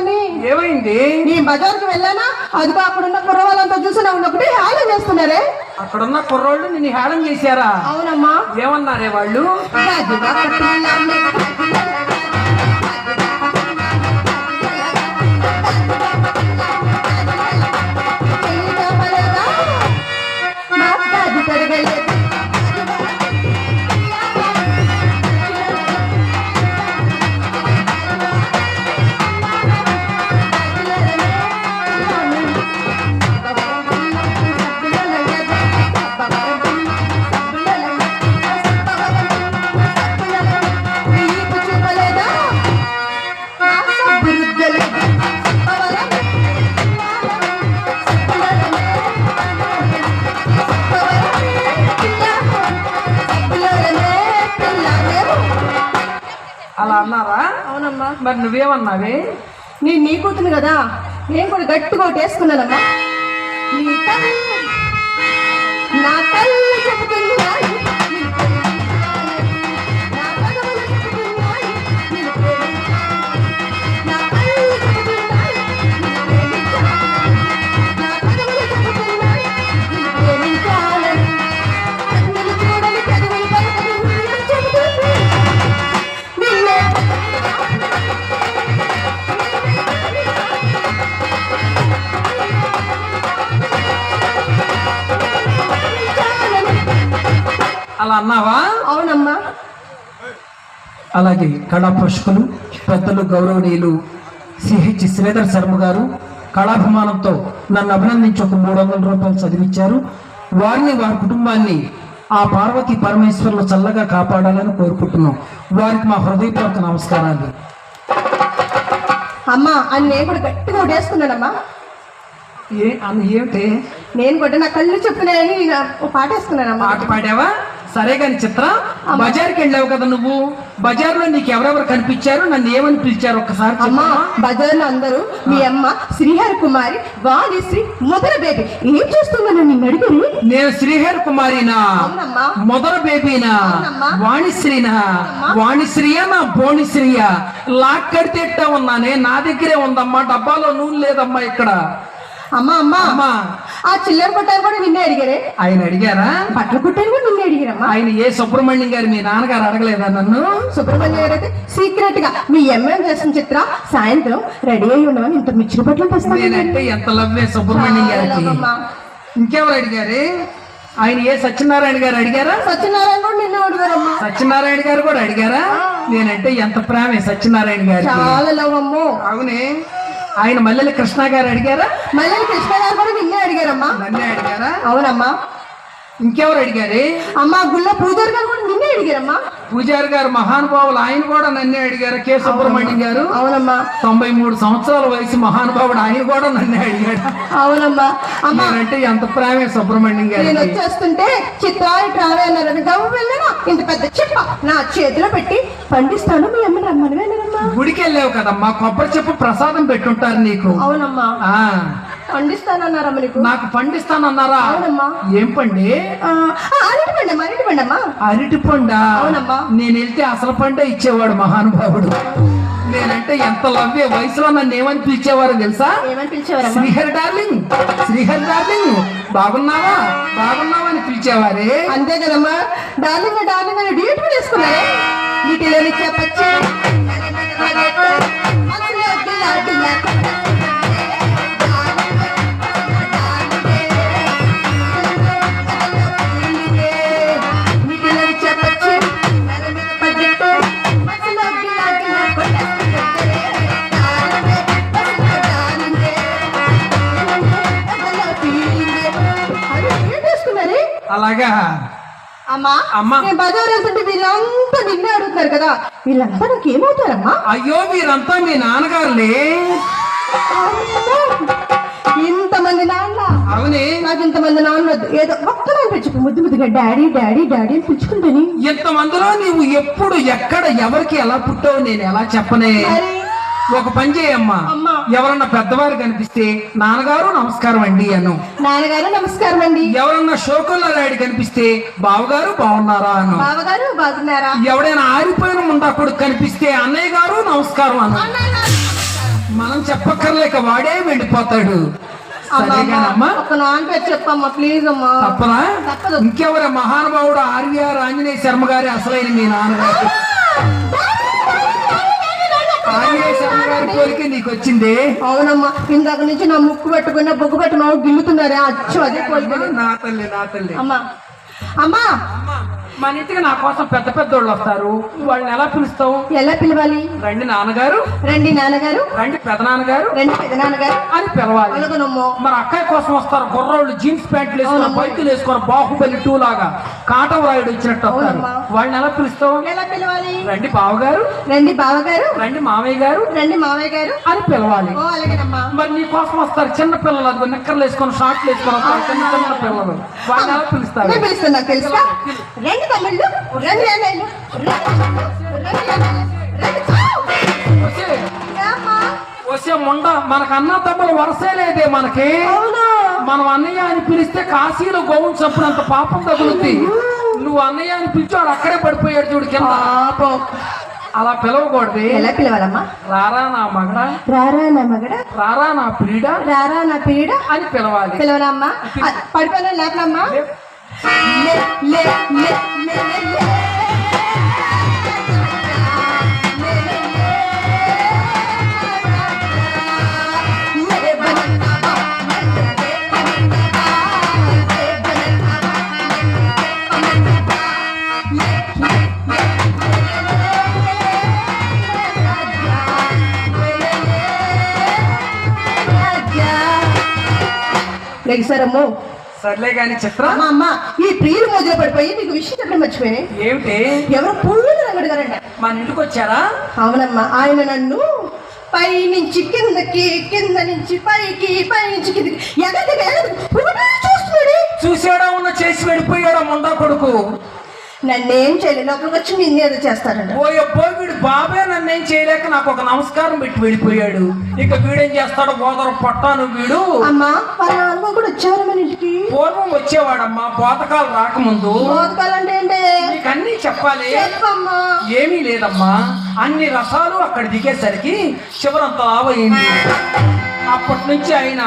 ఏమైందని ఏమైంది? నీ బజార్కి వెళ్ళానా? అదిగో అక్కడ ఉన్న కుర్ర వాళ్ళంతా చూసి నా ఉన్నప్పుడు హాలో చేస్తున్నారే. అక్కడున్న కుర్రోళ్ళు నిన్ను హేళన చేశారా? అవునమ్మా. ఏమన్నారే వాళ్ళు? నీ కూతురు కదా? నేను కూడా గట్టి కొట్టేసుకున్నానమ్మా అన్నావా అవునమ్మా. అలాగే కళా పోషకులు పెద్దలు గౌరవనీయులు సిహెచ్ శ్రీధర్ శర్మ గారు కళాభిమానంతో నన్ను అభినందించి ఒక మూడు వందల రూపాయలు చదివించారు. వారిని వారి కుటుంబాన్ని ఆ పార్వతి పరమేశ్వరులు చల్లగా కాపాడాలని కోరుకుంటున్నాం. వారికి మా హృదయపూర్వక నమస్కారాలు. అమ్మా అని నేను కూడా గట్టిగా ఒకటి వేసుకున్నానమ్మా ఏ అని ఏమిటి? నేను కూడా నా కళ్ళు నేను ఒక పాట వేసుకున్నానమ్మా. పాట పాడావా? సరే కాని చిత్ర బజార్కి వెళ్ళావు కదా నువ్వు? బజార్లో నీకు ఎవరెవరు కనిపించారు? నన్ను ఏమని పిలిచారు ఒక్కసారి అమ్మా చెప్పమ్మా. బజార్లో అందరూ మీ అమ్మ శ్రీహరి కుమారి వాణిశ్రీ మొదల బేబీ. ఏం చేస్తుందని నిన్ను అడిగారు నేను శ్రీహరి కుమారినా? మొదల బేబీనా. వాణిశ్రీనా? వాణిశ్రీయా నా బోణిశ్రీయా లాక్కడితే ఉన్నానే నా దగ్గరే ఉందమ్మా. డబ్బాలో నూనె లేదమ్మా ఇక్కడ. అమ్మా అమ్మా. అమ్మా. ఆ చిల్లర కొట్టారు కూడా నిన్నే అడిగారే? ఆయన అడిగారా? బట్టల కొట్టారు కూడా నిన్నే అడిగారమ్మా. ఆయన ఏ సుబ్రహ్మణ్యం గారు మీ నాన్నగారు అడగలేదా నన్ను? సుబ్రహ్మణ్యం గారు అయితే సీక్రెట్గా మీ ఎంఎం చేసిన చిత్ర సాయంత్రం రెడీ అయి ఉండమని ఇంత మిచ్చిన బట్టలు తెస్తాను నేనంటే ఎంత లవ్వే సుబ్రహ్మణ్యం గారికి. ఇంకెవరు అడిగారు? ఆయన ఏ సత్యనారాయణ గారు అడిగారా? సత్యనారాయణ కూడా నిన్నే అడిగారమ్మా. సత్యనారాయణ గారు కూడా అడిగారా? నేనంటే ఎంత ప్రేమే సత్యనారాయణ గారికి. చాలా లవ్ అమ్మో అవునే. ఆయన మల్లెల కృష్ణ గారు అడిగారా? మళ్ళీ కృష్ణ గారు కూడా నిన్నే అడిగారమ్మా. నన్నే అడిగారా? అవునమ్మా. ఇంకెవరు అడిగారు? అమ్మా గుళ్ళ పూజారి గారు పూజారి గారు మహానుభావులు ఆయన కూడా నన్నే అడిగారు. కె. సుబ్రహ్మణ్యం గారు. అవునమ్మా. తొంభై మూడు సంవత్సరాల వయసు మహానుభావుడు ఆయన కూడా నన్నే అడిగాడు. అవునమ్మా. నేనంటే ఎంత ప్రేమే సుబ్రహ్మణ్యం నేను గారికి వచ్చేస్తుంటే చిత్రాలు ట్రావెల్ అన్నారని గవ్వ వెళ్ళాను. ఇంత పెద్ద చిప్ప నా చేతిలో పెట్టి పండిస్తాను. మీ అమ్మ రమ్మని వెళ్ళారమ్మా. గుడికి వెళ్ళావు కదమ్మా. కొబ్బరి చెప్పు ప్రసాదం పెట్టుంటారు నీకు. అవునమ్మా. ఆ పండిస్తానన్నారమ్మ నీకు? పండిస్తానన్నారా? అవునమ్మా. ఏం పండి? అరటి పండమ్మా అరటి పండమ్మా అరటి పండా? అవునమ్మా. నేను వెళ్తే అసలు పండే ఇచ్చేవాడు మహానుభావుడు. నేనంటే ఎంత లవ్వే వయసులో నన్ను ఏమని పిలిచేవారు తెలుసా? శ్రీహరి డార్లింగ్. శ్రీహరి డార్లింగ్ బాగున్నావా? బాగున్నావా అని పిలిచేవారే. అంతే కదమ్మా. డార్లింగ్ డార్లింగ్ అని కూడా వేసుకున్నారే. చెప్పచ్చు అలాగా? అమ్మా అమ్మా. నేను బజార్ వెళ్తుంటే వీళ్ళంతా నిన్నే అడుగుతారు కదా. వీళ్ళంతా నాకు ఏమవుతారమ్మా? అయ్యో వీరంతా మీ నాన్నగారులే! ఇంతమంది నాన్న. అవునే. నాకు ఇంతమంది నాన్న ఏదో పిలుచుకు ముద్దు ముద్దుగా డాడీ డాడీ డాడీ అని పిలుచుకుంటాని ఇంతమందిలో నీవు ఎప్పుడు ఎక్కడ ఎవరికి ఎలా పుట్టావు నేను ఎలా చెప్పనే? ఒక పని చేయమ్మా. ఎవరన్నా పెద్దవారు కనిపిస్తే నాన్నగారు నమస్కారం అండి అను నాన్నగారు నమస్కారం అండి. ఎవరన్నా షోకుల రాయుడు కనిపిస్తే బావగారు బాగున్నారా అను బావగారు బాగున్నారా? ఎవడైనా ఆరిపోయిన ముండా కొడుకు కనిపిస్తే అన్నయ్య గారు నమస్కారం అను మనం చెప్పక్కర్లేక వాడే వెళ్ళిపోతాడు. తప్పదా. ఇంకెవర? మహానుభావుడు ఆర్వీఆర్ ఆంజనేయ శర్మ గారి అసలైన మీ నాన్నగారు. కోరిక నీకు వచ్చింది అవునమ్మా ఇందాక నుంచి నా ముక్కు పెట్టుకున్న బొగ్గు పెట్టుకున్న గిల్లుతున్నారే అచ్చు అదే కోరిక. నా తల్లి నా తల్లి. అమ్మా అమ్మా! మన ఇంటికి నా కోసం పెద్ద పెద్దోళ్ళు వస్తారు. వాళ్ళని ఎలా పిలుస్తావు? ఎలా పిలవాలి? రండి నాన్నగారు. రండి నాన్నగారు. రండి పెదనాన్నగారు. రండి పెదనాన్నగారు. అని పిలవాలి. అలాగనమ్మో మరి అక్కయ్య కోసం వస్తారు. కుర్రోళ్ళు జీన్స్ ప్యాంట్లు వేసుకుని బైకులు వేసుకుని బాహుబలి టూ లాగా కాటం రాయుడు వచ్చినట్టు వస్తారు. వాళ్ళని ఎలా పిలుస్తావు? ఎలా పిలవాలి? రండి బావగారు. రండి బావగారు. రండి మామయ్య గారు రండి మావయ్య గారు అని పిలవాలి. మరి నీ కోసం వస్తారు చిన్న పిల్లలు అది నిక్కర్లు వేసుకొని షార్ట్లు వేసుకొని వస్తారు చిన్న చిన్న పిల్లలు. వాళ్ళని ఎలా పిలుస్తారు? పిలుస్తున్నా. తెలుసా? రండి తమ్ముళ్ళు రండి రండి. వచ్చే, ముండ మనకు అన్న తమ్ముల వరసే లేదే మనకి. మనం అన్నయ్య అని పిలిస్తే కాశీలో గోవును చంపినంత పాపం తగులుద్ది. నువ్వు అన్నయ్య అని పిలిచాడు అక్కడే పడిపోయాడు చూడు కింద. పాపం. అలా పిలవకూడదు. ఎలా పిలవాలమ్మా? రారా నా మగడ? రారా నా మగడ? రారా నా ప్రియుడ రారా నా పీడ? అని పిలవాలి. పిలవనమ్మా పడిపోయినా లేపనమ్మా లే సర్లే గాని చిత్ర. అమ్మ అమ్మ ఈ ప్రియులు మోజులో పడిపోయి నీకు విషయం చెప్పడం మర్చిపోయి ఏమిటి? ఎవరో పూలు రంగడిగారంట మన ఇంటికి వచ్చారా? అవునమ్మా ఆయన నన్ను పై నుంచి కిందకి కింద నుంచి పైకి పై నుంచి కిందకి పురుగునే చూస్తున్నాడు. చూసాడా ఉన్న చేసి వెళ్ళిపోయాడా ముండా కొడుకు? నన్నేం చేయలేదు లోపలికి వచ్చి నిన్నేదో చేస్తారంట. పోయబ్బో వీడు బాబే నన్నేం చేయలేక నాకు ఒక నమస్కారం పెట్టి వెళ్ళిపోయాడు. ఇక వీడేం చేస్తాడు బోదరు పొట్టాను వీడు. అమ్మా వాళ్ళ నాన్న కూడా వచ్చారు మన ఇంటికి? పూర్వం వచ్చేవాడమ్మా బోతకాలు రాకముందు. బోధకాలంటే ఏంటి? నీకు అన్నీ చెప్పాలి. చెప్పమ్మా. ఏమీ లేదమ్మా అన్ని రసాలు అక్కడ దిగేసరికి చివరంత లావయింది అప్పటి నుంచి ఆయన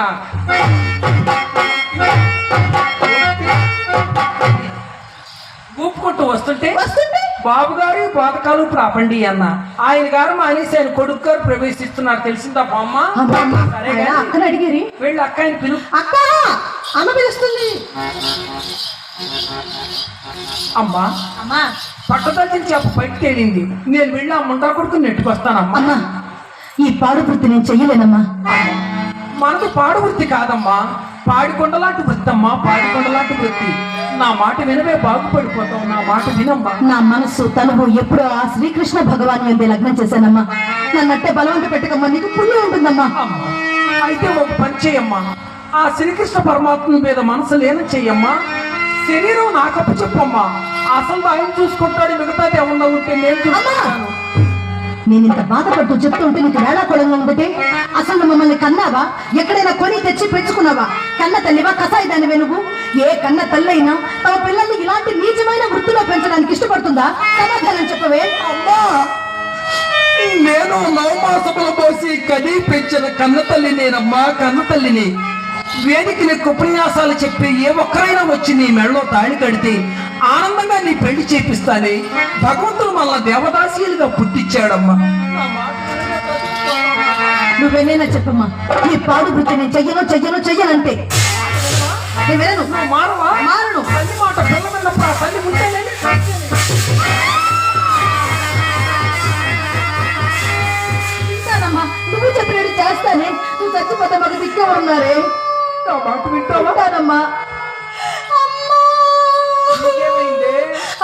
ఊపుకుంటూ వస్తుంటే బాబు గారు బాధకాలు ప్రాపండి అన్న. ఆయన గారు మానేసి ఆయన కొడుకు గారు ప్రవేశిస్తున్నారు. తెలిసిందా బామ్మ? ఆయన అక్కని అడిగిరి. వెళ్ళి అక్కని పిలు. అక్క అమ్మ పిలుస్తుంది. అమ్మా అమ్మా. పట్టదల్చిన చేప బయట తేలింది. నేను వెళ్ళి ఆ ముండా కొడుకు నెట్టుకొస్తానమ్మా. అమ్మా ఈ పాడు వృత్తి నేను చెయ్యలేనమ్మా. మనది పాడు వృత్తి కాదమ్మా. పాడికొండలాంటి వృత్తి అమ్మా పాడికొండలాంటి వృత్తి. నా మాట వినవే బాగుపడిపోతావు. నా మాట వినమ్మా. నా మనస్సు తనువు ఎప్పుడో ఆ శ్రీకృష్ణ భగవాన్ ఎందే లగ్నం చేశానమ్మా. నన్నట్టే బలవంత పెట్టుకోమ్మా నీకు పుణ్యం ఉంటుందమ్మా. అయితే ఒక పని చేయమ్మా. ఆ శ్రీకృష్ణ పరమాత్మ మీద మనసు లేన చెయ్యమ్మా శరీరం నాకప్పు చెప్పమ్మా. అసలు ఆయన చూసుకుంటాడు మిగతాది ఏమన్నా ఉంటే నేను చూసుకుంటాను. నేను ఇంత బాధపడుతూ చెప్తుంటే నీకు వేళాకుళంగా ఉందిటే అసలు మమ్మల్ని కన్నావా? ఎక్కడైనా కొని తెచ్చి పెంచుకున్నావా? కన్న తల్లివా? కసాయి దానివే నువ్వు? ఏ కన్న తల్లైనా తమ పిల్లల్ని ఇలాంటి నీచమైన వృత్తిలో పెంచడానికి ఇష్టపడుతుందా? సమాధానం చెప్పవే. అమ్మా! నేను నవమాసములు పోసి కనీ పెంచిన కన్న తల్లి నేనమ్మా కన్న తల్లిని. వేదిక నీకు ఉపన్యాసాలు చెప్పి ఏ ఒక్కరైనా వచ్చి నీ మెడలో తాళి కడితే ఆనందంగా నీ పెళ్ళి చేపిస్తానే. భగవంతుడు మళ్ళా దేవదాసీలుగా పుట్టించాడమ్మా. నువ్వేనైనా చెప్పమ్మా. ఈ పాడు వృత్తి నేను చెయ్యను చెయ్యను చెయ్యనంటే. నేను మారవా? మారను. తల్లి మాట పిల్ల విన్నప్పుడు ఆ తల్లి ఉంటేనే వింటానమ్మా. నువ్వు చెప్పినట్టు చేస్తానే. నువ్వు చచ్చిపోతే మాకు దిక్కెవరు ఉన్నారే నా మాట వింటావా?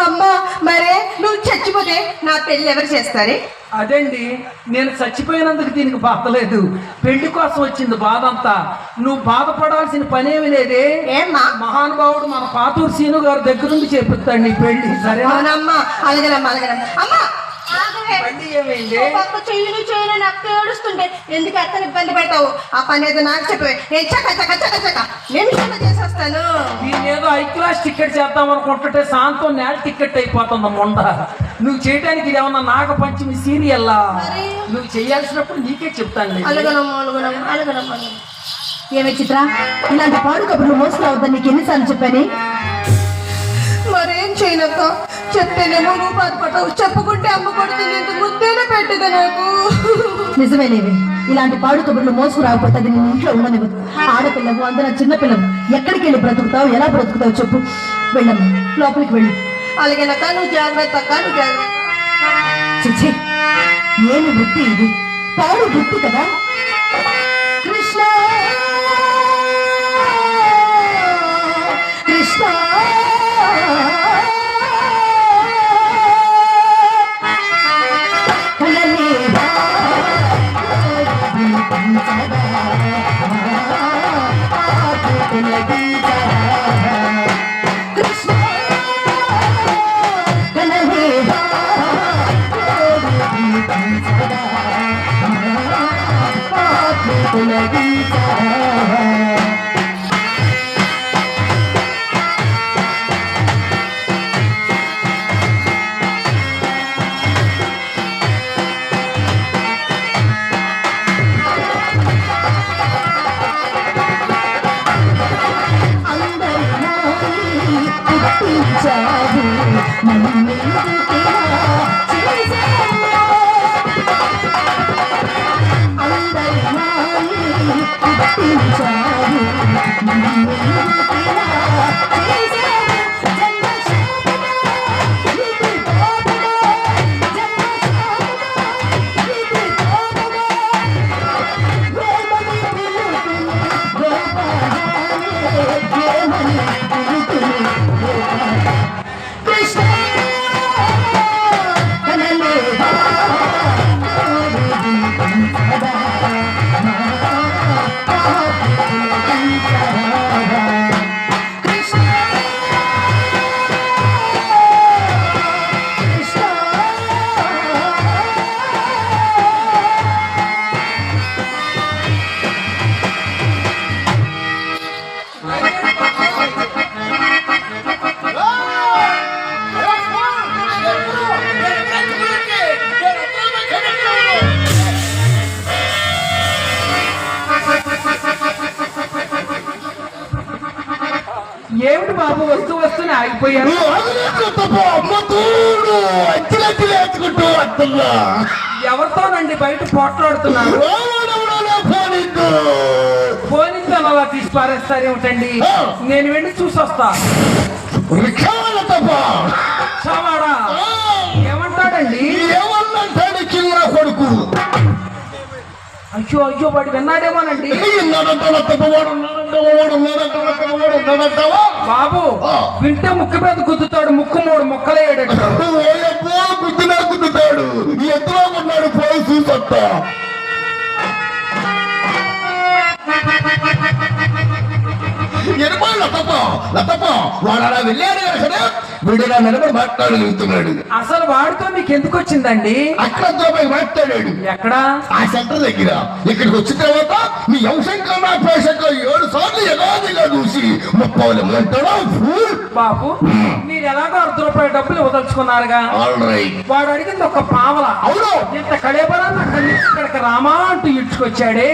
అమ్మా! మరే నువ్వు చచ్చిపోతే నా పెళ్ళి ఎవరు చేస్తారే? అదండి నేను చచ్చిపోయినందుకు దీనికి బాధ లేదు. పెళ్ళి కోసం వచ్చింది బాధ అంతా నువ్వు బాధపడాల్సిన పనేమి లేదే మహానుభావుడు మన పాతూరు సీను గారి దగ్గర నుండి చేపిస్తాడు నీ పెళ్ళి. సరేనా? అలాగేనమ్మా అలాగేనమ్మా అమ్మా పక్క చెయ్యను చెయ్యను నాకు ఏడుస్తుంటే ఎందుకు అతను ఇబ్బంది పెడతావు? ఆ పని ఏదో నాకు చెప్పే నేను చక్క చక్క చక్క చక్క నిమిషంలో చేసేస్తాను. ఏదో ఐ క్లాస్ టికెట్ చేద్దాం అనుకుంటుంటే సాంతం నేల టికెట్ అయిపోతుంది మొండ. నువ్వు చేయడానికి ఇది ఏమన్నా నాగపంచమి సీరియల్లా మరి? నువ్వు చేయాల్సినప్పుడు నీకే చెప్తాను అలగనమ్మ అలగనమ్మ అలగనమ్మ ఏమే చిత్ర ఇలాంటి పాడు కబుర్లు మోసుకురావద్దని నీకు ఎన్నిసార్లు చెప్పాను? మరేం చేయనక్క? చెప్తేనేమో నువ్వు బాధపడతావు చెప్పుకుంటే అమ్మ కొడుతుంది ఇంత ముద్దేనే పెట్టదు నాకు. నిజమేనేవి ఇలాంటి పాడు కబుర్లు మోసుకురాకపోతే అది నేను ఇంట్లో ఉండనివ్వదు. ఆడపిల్లవు అందరం చిన్నపిల్లవు. ఎక్కడికి వెళ్ళి బ్రతుకుతావు ఎలా బ్రతుకుతావు చెప్పు. వెళ్ళమ్మా లోపలికి వెళ్ళు. అలాగేనక్క నువ్వు జాగ్రత్త అక్క నువ్వు జాగ్రత్త. చిచి ఏమి వృత్తి ఇది? పాడు వృత్తి కదా? కృష్ణ! కృష్ణ! I'm వస్తున్నా ఎవరితోనండి బయట పోట్లాడుతున్నాను పోలీసులు అలా తీసి పారేస్తారేమిటండి నేను వెళ్ళి చూసొస్తా. తప్ప అయ్యో అయ్యో వాడు విన్నాడేమోనండి. బాబు వింటే ముక్కు మీద గుద్దుతాడు ముక్కు మూడు ముక్కలేయడట ఓయబ్బో గుద్దునా గుద్దుతాడు. ఎత్తులో ఉన్నాడు పోయి చూసొస్తా ఎనభై లతప్ప లతప్ప వాడు అలా వెళ్ళాడు కదా వీడు ఇలా నిలబడి మాట్లాడగలుగుతున్నాడు. అసలు వాడితో మీకు ఎందుకు వచ్చిందండి? అక్కడ మాట్లాడాడు. ఎక్కడా? ఆ సెంటర్ దగ్గర. ఇక్కడికి వచ్చిన తర్వాత మీ అంశంకర్ నా పేషంగా ఏడు సార్లు యథాదిగా చూసి ముప్పావులు అంటాడా ఫూల్ బాబు మీరు ఎలాగో అర్ధ రూపాయల డబ్బులు వదలుచుకున్నారుగా. ఆల్ రైట్ వాడు అడిగింది ఒక పావల. అవును. ఇంత నుంచి ఇక్కడికి రామా అంటూ ఇడ్చుకొచ్చాడే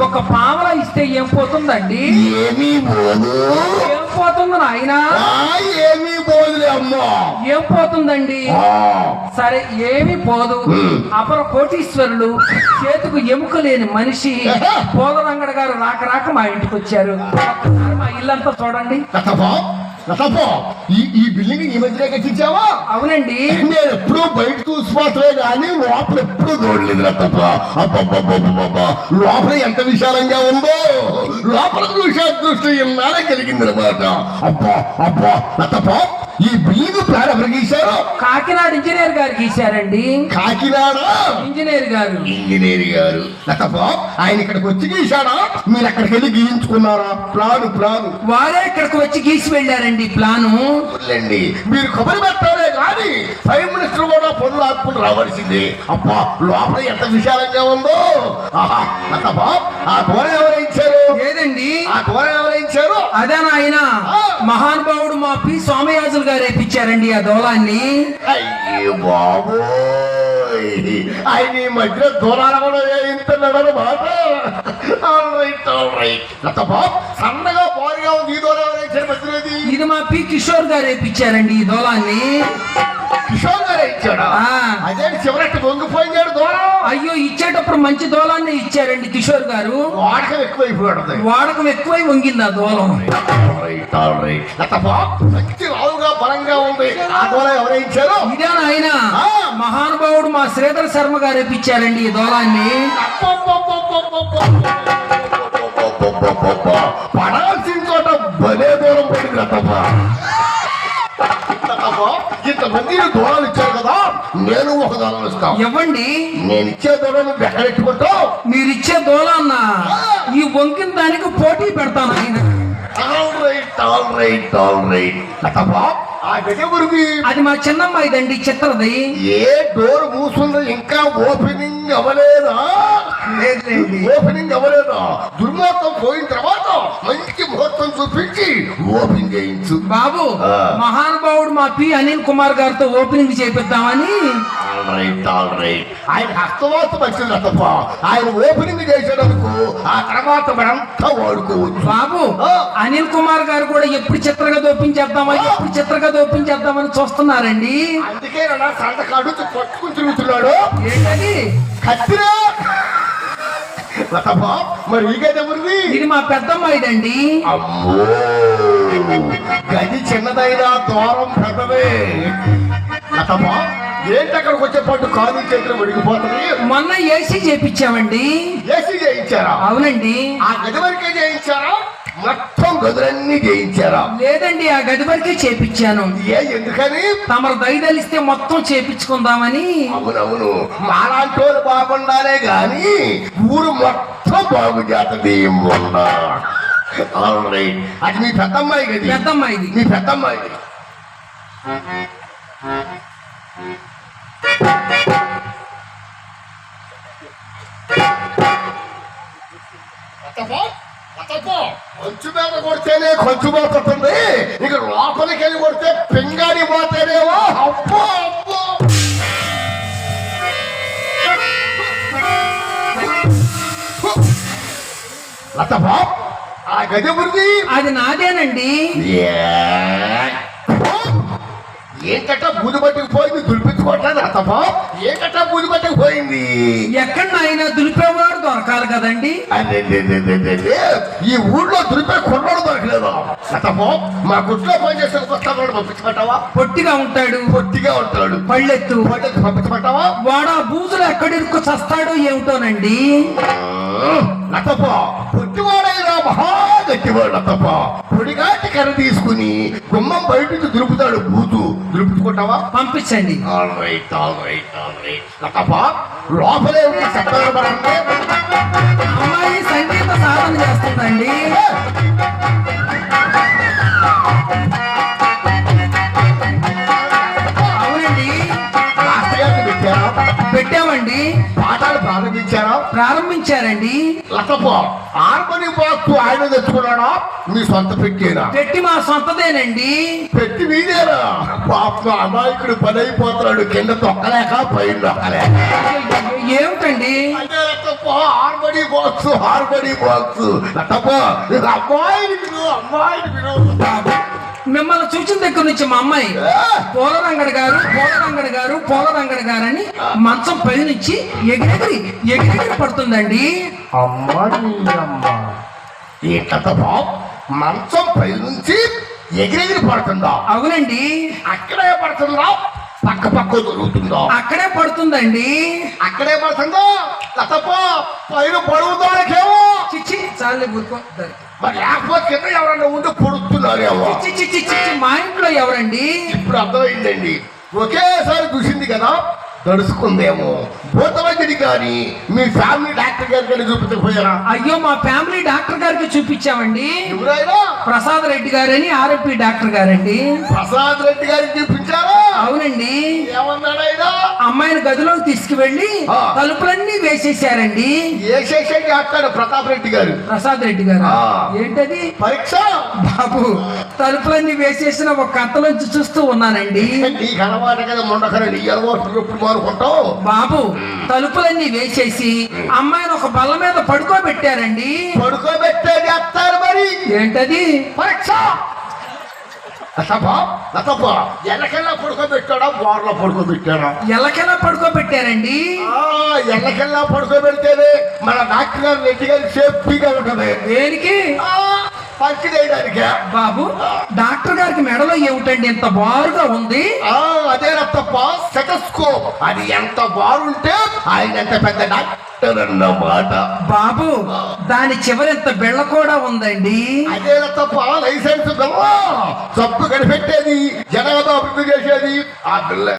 ఒక పావల ఇస్తే ఏం పోతుందండి? ఏం పోతుంది నాయనా? ఆ, ఏమీ పోదులే అమ్మా. ఏం పోతుందండి? సరే ఏమి పోదు. అపర కోటీశ్వరులు చేతుకు ఎముక లేని మనిషి పోలరంగడ గారు రాక రాక మా ఇంటికి వచ్చారు. ఒక్కసారి మా ఇల్లంతా చూడండి. లతప్ప ఈ ఈ బిల్డింగ్ ఈ మధ్యనే కట్టించావా అవునండి. నేను ఎప్పుడూ బయట చూసిపోతే కానీ లోపల ఎప్పుడూ చూడలేదు అబ్బబ్బబ్బబ్బబ్బా లోపల ఎంత విశాలంగా ఉందో లోపల చూసే దృష్టి కలిగింది అనమాట అబ్బా అబ్బా. లతప్ప ఈ బిల్డింగ్ ప్లాన్ ఎవరు గీశారు? కాకినాడ ఇంజనీర్ గారు గీశారండి. కాకినాడ? ఇంజనీర్ గారు. ఇంజనీర్ గారు. ఆయన ఇక్కడికి వచ్చి గీశాడా? మీరు అక్కడికి వెళ్ళి గీయించుకున్నారా? Plan plan. వారే ఇక్కడికి వచ్చి గీసి వెళ్ళారండి ప్లాను. మీరు కొబ్బరి పెట్టాలే కానీ ప్రైమ్ మినిస్టర్ కూడా పనులు ఆపుకుని రావాల్సింది. అబ్బా లోపల ఎంత విశాలంగా ఉందో. లతప్ప ఆ గోడ ఎవరు ఇచ్చారు? ఏదండి? ఆ దూరం ఎవరైంచారు అదే నాయన. మహానుభావుడు మా పి. స్వామియాజులు గారు రేపించారండి ఆ దోలాన్ని. అయ్యో బాబోయ్. ఆయన ఈ మధ్య దూరాలు కూడా వేయించున్నాడు మాట? సన్నగా బారుగా ఉంది. ఈ దూరం మధ్యలోది? ఇది మా పి కిషోర్ గారు రేపించారండి ఈ దోలాన్ని. కిషోర్ గారు ఇచ్చాడా. అదే చివరట్టు వంగిపోయించాడు దూరం? అయ్యో ఇచ్చేటప్పుడు మంచి దోలాన్ని ఇచ్చారండి కిషోర్ గారు. వాడకం ఎక్కువైపోయాడు వాడకం ఎక్కువై వంగింది ఆ దోలం. లావుగా బలంగా ఉంది. ఆ దూరం ఎవరైంచారు ఇదే నాయన ఆ. మహానుభావుడు మా శ్రీధర్ శర్మ గారు రేపించారండి ఈ దోలాన్ని. పడాల్సిన చోట భలే దూరం పడింది రతమ్మా ఇంతమంది దూరాలు ఇచ్చారు కదా నేను ఒక దూరం ఇస్తాను ఇవ్వండి. నేను ఇచ్చే దూరం ఎక్కడెట్టుకుంటావు మీరిచ్చే దోలాన్న ఈ వంకిన దానికి పోటీ పెడతాను. ఆయన all right all right all right లతమ్మా ఆ గజ గురికి అది మా చిన్నమ్మాయిదండి చిత్రది ఏ డోర్ మూసుందో ఇంకా ఓపెనింగ్ అవ్వలేదా. ఓపెనింగ్ అవ్వలేదా? దుర్మార్గం పోయిన తర్వాత మంచి ముహూర్తం చూపించి ఓపెన్ చేయించు. బాబు. మహానుభావుడు మా పి అనిల్ కుమార్ గారితో ఓపెనింగ్ చేపిద్దామని. ఆయన హస్తవాత మంచిది తప్ప ఆయన ఓపెనింగ్ చేసేటందుకు ఆ తర్వాత మనంతా వాడుకోవచ్చు. బాబు. అనిల్ కుమార్ గారు కూడా ఎప్పుడు చిత్రగా దోపించేద్దామా ఎప్పుడు చిత్రగా దోపించేద్దామని చూస్తున్నారండి. అందుకే నా సంతకాడు పట్టుకుని తిరుగుతున్నాడు. ఏంటది? కత్తిరా. మరి ఈ గది ఎవరిది? ఇది మా పెద్దమ్మాయిదండి. అమ్మో. గది చిన్నదైనా దూరం పెద్దదే. లతమ్మ ఏంటి అక్కడికి వచ్చేపాటు కాలు చేతులు విడిగిపోతుంది మొన్న ఏసీ చేపించామండి. ఏసీ చేయించారా? అవునండి. ఆ గది వరకే చేయించారా? మొత్తం గదులన్నీ చేయించారా లేదండి ఆ గది వరకే చేపించాను. ఏ ఎందుకని? తమరు దయదలిస్తే మొత్తం చేపించుకుందామని. అవునవును. మాలాంటి వాళ్ళు బాగుండాలే గాని ఊరు మొత్తం బాగు All right. అది మీ పెద్దమ్మాయి గది. పెద్దమ్మాయిది. మీ పెద్దమ్మాయి కొంచెం మీద కొడితేనే కొంచెం పోతుంది ఇక లోపలికి వెళ్ళి కొడితే పింగాని పోతేనేమో అబ్బో అబ్బో. లతబా ఆ గది ఉంది. అది నాదేనండి. ఏంటట బూది పట్టుకు పోయింది దులిపించుకోవట్లేదు అతబా ఏంటట బూది పట్టుకు పోయింది? ఎక్కడ నాయన దులిపేవాడు దొరకాలి కదండి. ఈ ఊళ్ళో దులిపే కుర్రాడు దొరకలేదు? అతబా మా గుట్లో పనిచేసే వస్తాడు పంపించమంటావా? పొట్టిగా ఉంటాడు. పొట్టిగా ఉంటాడు. పళ్ళెత్తు. వాళ్ళకి పంపించమంటావా? వాడు ఆ బూజులు ఎక్కడికి చస్తాడో ఏమిటోనండి? లతప్ప పొట్టివాడైనా మహా గట్టివాడు లతప్ప పొడిగాటి కర్ర తీసుకుని గుమ్మం బయట దులుపుతాడు బూతు దులుపుకుంటావా పంపించండి. లోపలే అమ్మాయి సంగీత సాధన చేస్తుందండి. అవునండి. పెట్టామండి. పాఠాలు ప్రారంభించారా? ప్రారంభించారండి. లతప్ప హార్మోని బాక్స్ ఆయన తెచ్చుకున్నాడా? మీ సొంత పెట్టేనా పెట్టి మా సొంతదేనండి. పెట్టి మీదేనా పాప అమాయకుడు పని అయిపోతున్నాడు కింద తొక్కలేక పైన తొక్కలేక ఏమిటండి హార్మోని బాక్స్ హార్మోని బాక్స్ లతప్ప అమ్మాయిని విను అమ్మాయిని విను మిమ్మల్ని చూసిన దగ్గర నుంచి మా అమ్మాయి పోలరంగడి గారు పోలరంగడి గారు పోలరంగడి గారు అని మంచం పై నుంచి ఎగిరెగిరి ఎగిరెగిరి పడుతుందండి. ఈ లతప్ప మంచం పై నుంచి ఎగిరెగిరి పడుతుందా? అవునండి. అక్కడే పడుతుందా? పక్క పక్క దొరుకుతుందా అక్కడే పడుతుందండి. అక్కడే పడుతుందా? లతప్ప పైన పడుగుతాడకేమో చిచ్చి చాలే ఊరుకో మరి లేకపోతే కింద ఎవరన్నా ఉండి పొడుస్తున్నారేమో చిచ్చి చిచ్చి చిచ్చి మా ఇంట్లో ఎవరండి? ఇప్పుడు అర్థమైందండి. ఒకేసారి చూసింది కదా తడుచుకుందేమో భూతవైద్యుడి కానీ మీ ఫ్యామిలీ డాక్టర్ గారికి చూపించకపోయారా? అయ్యో మా ఫ్యామిలీ డాక్టర్ గారికి చూపించామండి. ప్రసాద్ రెడ్డి గారని ఆర్ఎంపీ డాక్టర్ గారండి. ప్రసాద్ రెడ్డి గారికి చూపించారా? అవునండి. అమ్మాయిని గదిలోకి తీసుకువెళ్ళి. తలుపులన్నీ వేసేసారండి ఏ శేషం చేస్తాడు ప్రతాప్ రెడ్డి గారు. ప్రసాద్ రెడ్డి గారు. ఏంటది? పరీక్ష? బాబు తలుపులన్నీ వేసేసిన ఒక కత్తలోంచి చూస్తూ ఉన్నానండి. నీకు అలవాటు కదా ముండకరా నీ అలవాటు ఎప్పుడు మారుకుంటావు బాబు తలుపులన్నీ వేసేసి అమ్మాయిని ఒక బల్ల మీద పడుకోబెట్టారండి. పడుకోబెట్టే చేస్తారు మరి. ఏంటది? పరీక్ష. పడుకోబెట్టాడా బోర్లో పడుకోబెట్టాడా? పడుకోబెట్టారండి. ఆ, ఎల్లకెల్లా పడుకోబెడితేనే మన డాక్టర్ గారు రెడ్డి గారికి సేఫ్టీగా ఉంటది. దేనికి? పరీక్ష చేయడానికి. బాబు డాక్టర్ గారికి మెడలో ఏమిటండి? ఇంత బారుగా ఉంది? ఆ, అదే తప్ప సెటస్కోప్. అది ఎంత బాగుంటే ఆయన ఎంత పెద్ద డాక్టర్ అన్నమాట. బాబు దాని చివరి ఇంత బెళ్ళ కూడా ఉందండి? అదే తప్ప లైసెన్స్ బిల్ల సబ్బు కనిపెట్టేది జనాభా అభివృద్ధి చేసేది. ఆ బిల్ల